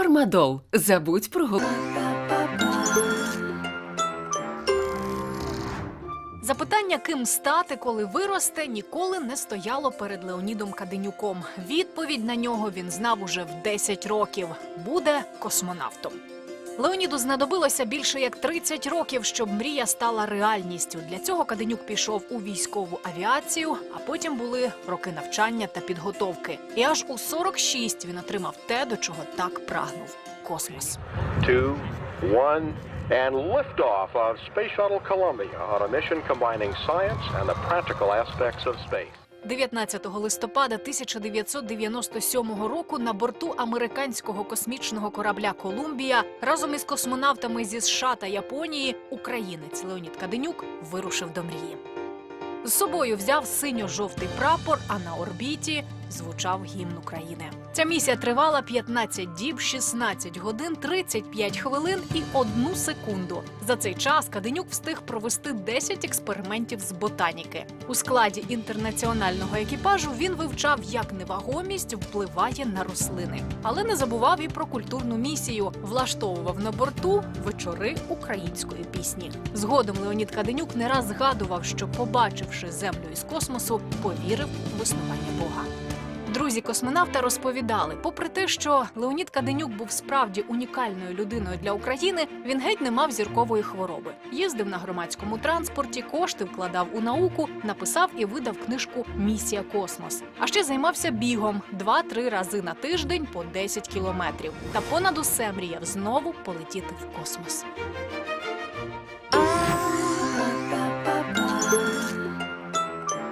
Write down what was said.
Фармадол. Забудь про голову. Запитання, ким стати, коли виросте, ніколи не стояло перед Леонідом Каденюком. Відповідь на нього він знав уже в 10 років: буде космонавтом. Леоніду знадобилося більше як 30 років, щоб мрія стала реальністю. Для цього Каденюк пішов у військову авіацію, а потім були роки навчання та підготовки. І аж у 46 він отримав те, до чого так прагнув космос. two, one, and liftoff of Space Shuttle Columbia on a mission combining science and the practical aspects of space. 19 листопада 1997 року на борту американського космічного корабля Колумбія разом із космонавтами зі США та Японії українець Леонід Каденюк вирушив до мрії. З собою взяв синьо-жовтий прапор, а на орбіті звучав гімн України. Ця місія тривала 15 діб, 16 годин, 35 хвилин і одну секунду. За цей час Каденюк встиг провести 10 експериментів з ботаніки. У складі інтернаціонального екіпажу він вивчав, як невагомість впливає на рослини, але не забував і про культурну місію. Влаштовував на борту вечори української пісні. Згодом Леонід Каденюк не раз згадував, що, побачивши землю із космосу, повірив в існування Бога. Друзі космонавта розповідали, попри те, що Леонід Каденюк був справді унікальною людиною для України, він геть не мав зіркової хвороби. Їздив на громадському транспорті, кошти вкладав у науку, написав і видав книжку Місія Космос. А ще займався бігом два-три рази на тиждень по 10 кілометрів. Та понад усе мріяв знову полетіти в космос.